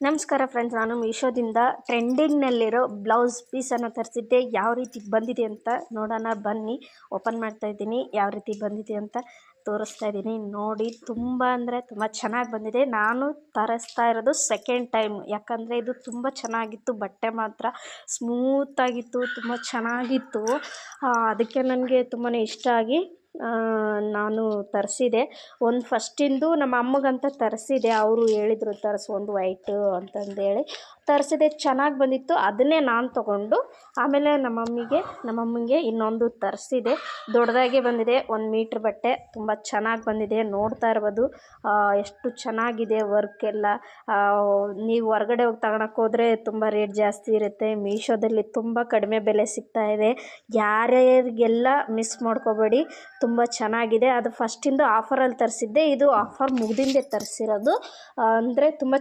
ನಮಸ್ಕಾರ ಫ್ರೆಂಡ್ಸ್ ನಾನು ಮೀಶೋದಿಂದ ಟ್ರೆಂಡಿಂಗ್ನಲ್ಲಿರೋ ಬ್ಲೌಸ್ ಪೀಸನ್ನು ತರಿಸಿದ್ದೆ. ಯಾವ ರೀತಿ ಬಂದಿದೆ ಅಂತ ನೋಡೋಣ. ಬನ್ನಿ ಓಪನ್ ಮಾಡ್ತಾ ಇದ್ದೀನಿ. ಯಾವ ರೀತಿ ಬಂದಿದೆ ಅಂತ. ತೋರಿಸ್ತಾ ಇದ್ದೀನಿ. ನೋಡಿ, ತುಂಬ ಅಂದರೆ ತುಂಬ ಚೆನ್ನಾಗಿ ಬಂದಿದೆ. ನಾನು ತರಿಸ್ತಾ ಇರೋದು ಸೆಕೆಂಡ್ ಟೈಮ್ ಯಾಕಂದರೆ ಇದು ತುಂಬ ಚೆನ್ನಾಗಿತ್ತು. ಬಟ್ಟೆ ಮಾತ್ರ ಸ್ಮೂತಾಗಿತ್ತು ತುಂಬ ಚೆನ್ನಾಗಿತ್ತು. ಅದಕ್ಕೆ ನನಗೆ ತುಂಬಾ ಇಷ್ಟ ಆಗಿ ನಾನು ತರಿಸಿದೆ. ಒಂದು ಫಸ್ಟಿಂದು ನಮ್ಮ ಅಮ್ಮಗಂತ ತರಿಸಿದೆ. ಅವರು ಹೇಳಿದರು ತರಿಸು, ಒಂದು ವೈಟು ಅಂತಂದೇಳಿ. ತರಿಸಿದೆ, ಚೆನ್ನಾಗಿ ಬಂದಿತ್ತು. ಅದನ್ನೇ ನಾನು ತೊಗೊಂಡು ಆಮೇಲೆ ನಮ್ಮ ಮಮ್ಮಿಗೆ ನಮ್ಮ ಅಮ್ಮಂಗೆ ಇನ್ನೊಂದು ತರಿಸಿದೆ. ದೊಡ್ಡದಾಗೆ ಬಂದಿದೆ, ಒಂದು ಮೀಟ್ರ್ ಬಟ್ಟೆ. ತುಂಬ ಚೆನ್ನಾಗಿ ಬಂದಿದೆ. ನೋಡ್ತಾ ಇರ್ಬೋದು. ಎಷ್ಟು ಚೆನ್ನಾಗಿದೆ ವರ್ಕ್ ಎಲ್ಲ. ನೀವು ಹೊರ್ಗಡೆ ಹೋಗಿ ತಗೊಳಕ್ಕೆ ಹೋದರೆ ತುಂಬ ರೇಟ್ ಜಾಸ್ತಿ ಇರುತ್ತೆ. ಮೀಶೋದಲ್ಲಿ ತುಂಬ ಕಡಿಮೆ ಬೆಲೆ ಸಿಗ್ತಾ ಇದೆ. ಯಾರ್ಯಾರಿಗೆಲ್ಲ ಮಿಸ್ ಮಾಡ್ಕೋಬೇಡಿ. ತುಂಬ ಚೆನ್ನಾಗಿದೆ. ಅದು ಫಸ್ಟಿಂದು ಆಫರಲ್ಲಿ ತರಿಸಿದ್ದೆ. ಇದು ಆಫರ್ ಮುಗ್ದಿಂದೆ ತರಿಸಿರೋದು. ಅಂದರೆ ತುಂಬ